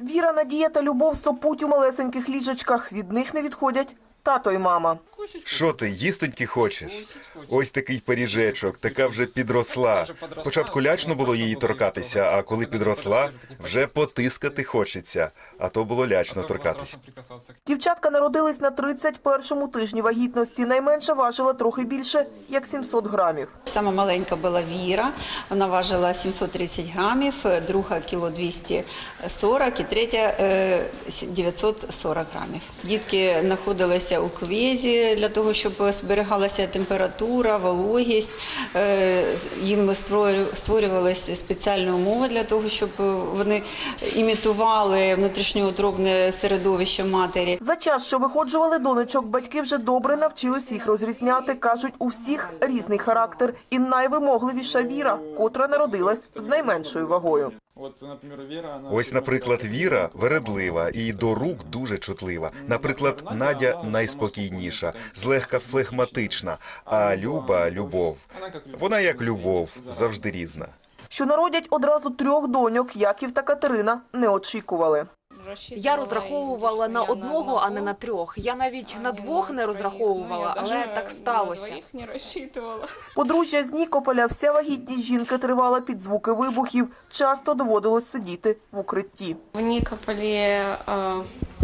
Віра, надія та любов сопуть у малесеньких ліжечках. Від них не відходять тато й мама. Що ти, їстоньки хочеш? Ось такий пиріжечок, така вже підросла. Спочатку лячно було її торкатися, а коли підросла, вже потискати хочеться. А то було лячно торкатися. Дівчатка народились на 31-му тижні вагітності. Найменша важила трохи більше, як 700 грамів. Сама маленька була Віра, вона важила 730 грамів, друга кіло 240 і третя е, 940 грамів. Дітки знаходилися у квезі для того, щоб зберігалася температура, вологість. Е, Їм створю- створювалися спеціальні умови для того, щоб вони імітували внутрішньоутробне середовище матері. За час, що виходжували донечок, батьки вже добре навчились їх розрізняти. Кажуть, у всіх різний характер. І найвимогливіша Віра, котра народилась з найменшою вагою. Вот, например, Вера. Ось, наприклад, Віра вередлива і до рук дуже чутлива. Наприклад, Надя найспокійніша, злегка флегматична, а Люба любов. Вона як любов, завжди різна. Що народять одразу трьох доньок, Яків та Катерина, не очікували. Я розраховувала на одного, а не на трьох. Я навіть на двох не розраховувала, але так сталося. Подружжя з Нікополя вся вагітність жінки тривала під звуки вибухів. Часто доводилось сидіти в укритті. В Нікополі е,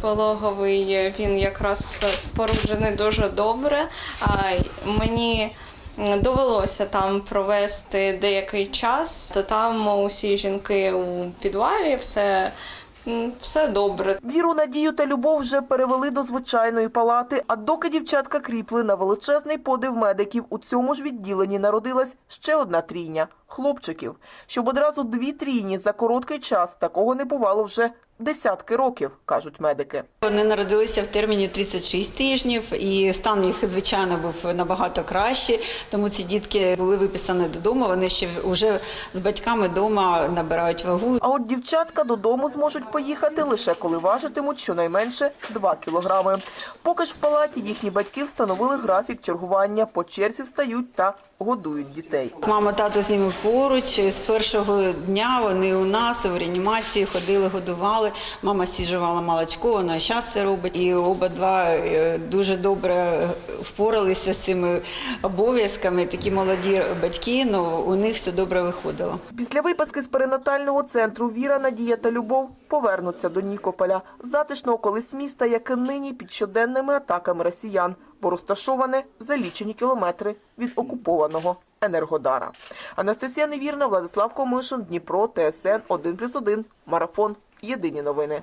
пологовий він якраз споруджений дуже добре. А мені довелося там провести деякий час, то там усі жінки у підвалі, все, все добре. Віру, надію та любов вже перевели до звичайної палати. А доки дівчатка кріпли на величезний подив медиків, у цьому ж відділенні народилась ще одна трійня хлопчиків. Щоб одразу дві трійні за короткий час такого не бувало вже десятки років, кажуть медики. Вони народилися в терміні 36 тижнів, і стан їх, звичайно, був набагато кращий. Тому ці дітки були виписані додому. Вони ще вже з батьками вдома набирають вагу. А от дівчатка додому зможуть поїхати лише коли важитимуть щонайменше 2 кілограми. Поки ж в палаті їхні батьки встановили графік чергування, по черзі встають та годують дітей. Мама, тато з ними поруч. З першого дня вони у нас в реанімації ходили, годували. Мама сіжувала молочко, вона зараз це робить. І оба два е, дуже добре впоралися з цими обов'язками. Такі молоді батьки, але у них все добре виходило. Після виписки з перинатального центру Віра, Надія та Любов повернуться до Нікополя, затишного колись міста, яке нині під щоденними атаками росіян, бо розташоване за лічені кілометри від окупованого Енергодара. Анастасія Невірна, Владислав Комишин, Дніпро, ТСН 1+,1, Марафон. Єдині новини.